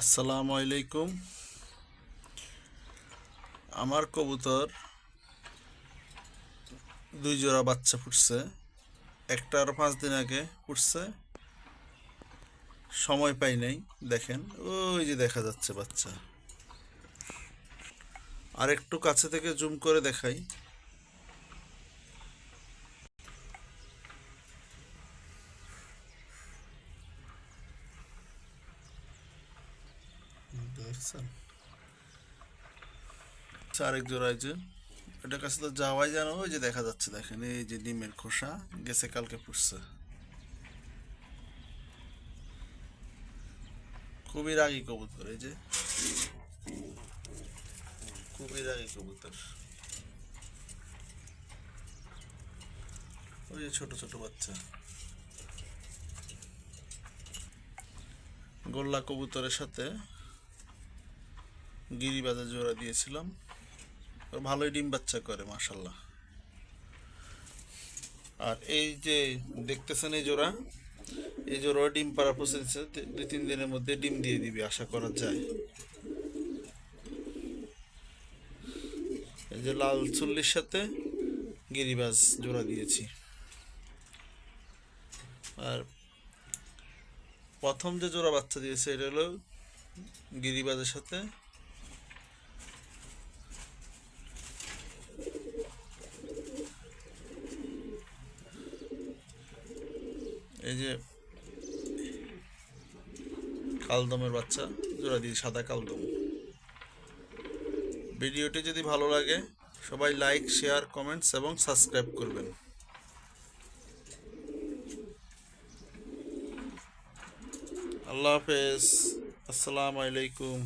আসসালামু আলাইকুম। আমার কবুতর দুই জোড়া বাচ্চা ফুটছে একটা আর পাঁচ দিন আগে ফুটছে সময় পাই নাই, দেখেন। ওই যে দেখা যাচ্ছে বাচ্চা। আর একটু কাছে থেকে জুম করে দেখাই। দেখছেন আরেক যে কাছে তো যাওয়াই ওই যে দেখা যাচ্ছে, দেখেন, এই যে ডিমের খোসা গেছে, কালকে ফুটছে খুবই রাগী কবুতর, এই যে। খুবই রাগী কবুতর। ওই যে ছোট ছোট বাচ্চা। গোল্লা কবুতরের সাথে গিরিবাজা জোড়া দিয়েছিলাম। ভালোই ডিম বাচ্চা করে মাশাল্লাহ আর এই যে দেখতেছেন এই জোড়া এই জোড়া ডিম পাড়া প্রসেস দুই তিন দিনের মধ্যে ডিম দিয়ে দিবে, আশা করা যায়। এই যে লাল চুল্লির সাথে গিরিবাজ জোড়া দিয়েছি। আর প্রথম যে জোড়া বাচ্চা দিয়েছে, এটা হলো গিরিবাজের সাথে এই যে কালদমের বাচ্চা, জোড়া দিয়ে সাদা কালদম। ভিডিওটি যদি ভালো লাগে, সবাই লাইক শেয়ার কমেন্টস এবং সাবস্ক্রাইব করবেন। আল্লাহ হাফেজ। আসসালামু আলাইকুম।